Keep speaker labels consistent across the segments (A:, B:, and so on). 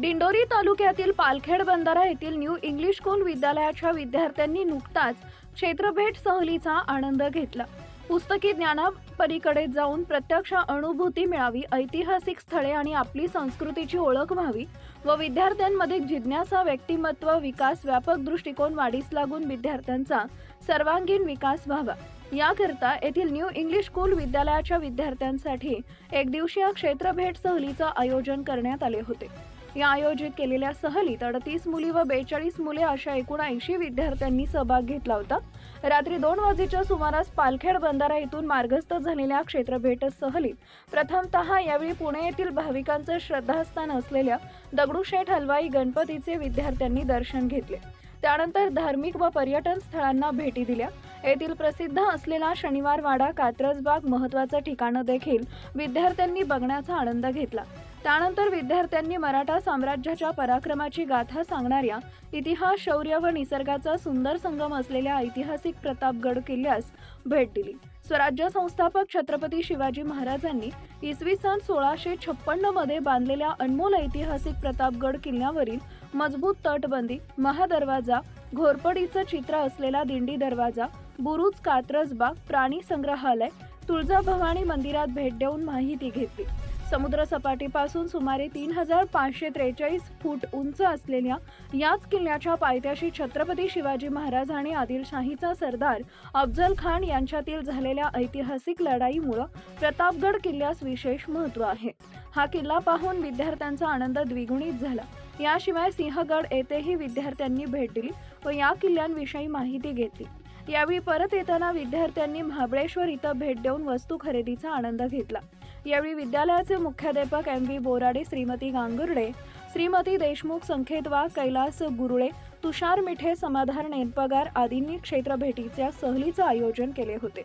A: दिंडोरी तालुक्यातील पालखेड बंधारा येथील न्यू इंग्लिश स्कूल विद्यालयाच्या विद्यार्थ्यांनी नुकताच क्षेत्रभेट सहलीचा आनंद घेतला. पुस्तकी ज्ञानापलीकडे जाऊन प्रत्यक्ष अनुभूती मिळावी ऐतिहासिक स्थळे आणि आपली संस्कृतीची ओळख व्हावी व विद्यार्थ्यांमध्ये जिज्ञासा व्यक्तिमत्व विकास व्यापक दृष्टिकोन वाढीस लागून विद्यार्थ्यांचा सर्वांगीण विकास व्हावा. याकरता येथील न्यू इंग्लिश स्कूल विद्यालयाच्या विद्यार्थ्यांसाठी एक दिवसीय क्षेत्रभेट सहलीचं आयोजन करण्यात आले होते. या आयोजित केलेल्या सहलीत अडतीस मुली व बेचाळीस मुले अशा एकूण ऐंशी विद्यार्थ्यांनी सहभाग घेतला होता. रात्री दोन वाजेच्या सुमारास पालखेड बंधारा येथून मार्गस्थ झालेल्या क्षेत्रभेट सहलीत प्रथमतः यावेळी पुणे येथील भाविकांचं श्रद्धास्थान असलेल्या दगडूशेठ हलवाई गणपतीचे विद्यार्थ्यांनी दर्शन घेतले. त्यानंतर धार्मिक व पर्यटन स्थळांना भेटी दिल्या. येथील प्रसिद्ध असलेला शनिवार वाडा कात्रजबाग महत्वाचं ठिकाणं देखील विद्यार्थ्यांनी बघण्याचा आनंद घेतला. त्यानंतर विद्यार्थ्यांनी मराठा साम्राज्याच्या पराक्रमाची गाथा सांगणाऱ्या इतिहास शौर्य व निसर्गाचा सुंदर संगम असलेल्या ऐतिहासिक प्रतापगड किल्ल्यास भेट दिली. स्वराज्य संस्थापक छत्रपती शिवाजी महाराजांनी इसवी सन सोळाशे छप्पन्नमध्ये बांधलेल्या अनमोल ऐतिहासिक प्रतापगड किल्ल्यावरील मजबूत तटबंदी महादरवाजा घोरपडीचं चित्र असलेला दिंडी दरवाजा बुरुज कात्रजबाग प्राणी संग्रहालय तुळजाभवानी मंदिरात भेट देऊन माहिती घेतली. समुद्रसपाटीपासून सुमारे तीन हजार पाचशे त्रेचाळीस फूट उंच असलेल्या याच किल्ल्याच्या पायथ्याशी छत्रपती शिवाजी महाराज आणि आदिलशाहीचा सरदार अफजल खान यांच्यातील झालेल्या ऐतिहासिक लढाईमुळं प्रतापगड किल्ल्यास विशेष महत्त्व आहे. हा किल्ला पाहून विद्यार्थ्यांचा आनंद द्विगुणित झाला. याशिवाय सिंहगड येथेही विद्यार्थ्यांनी भेट दिली व या किल्ल्यांविषयी माहिती घेतली. यावेळी परत येताना विद्यार्थ्यांनी महाबळेश्वर इथं भेट देऊन वस्तू खरेदीचा आनंद घेतला. यावेळी विद्यालयाचे मुख्याध्यापक एम व्ही बोराडे श्रीमती गांगुर्डे श्रीमती देशमुख संखेतवा कैलास गुरुळे तुषार मिठे समाधान नेनपगार आदींनी क्षेत्रभेटीच्या सहलीचं आयोजन केले होते.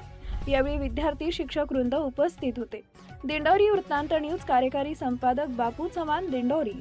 A: यावेळी विद्यार्थी शिक्षक वृंद उपस्थित होते. दिंडोरी वृत्तांत न्यूज कार्यकारी संपादक बापू चव्हाण दिंडोरी.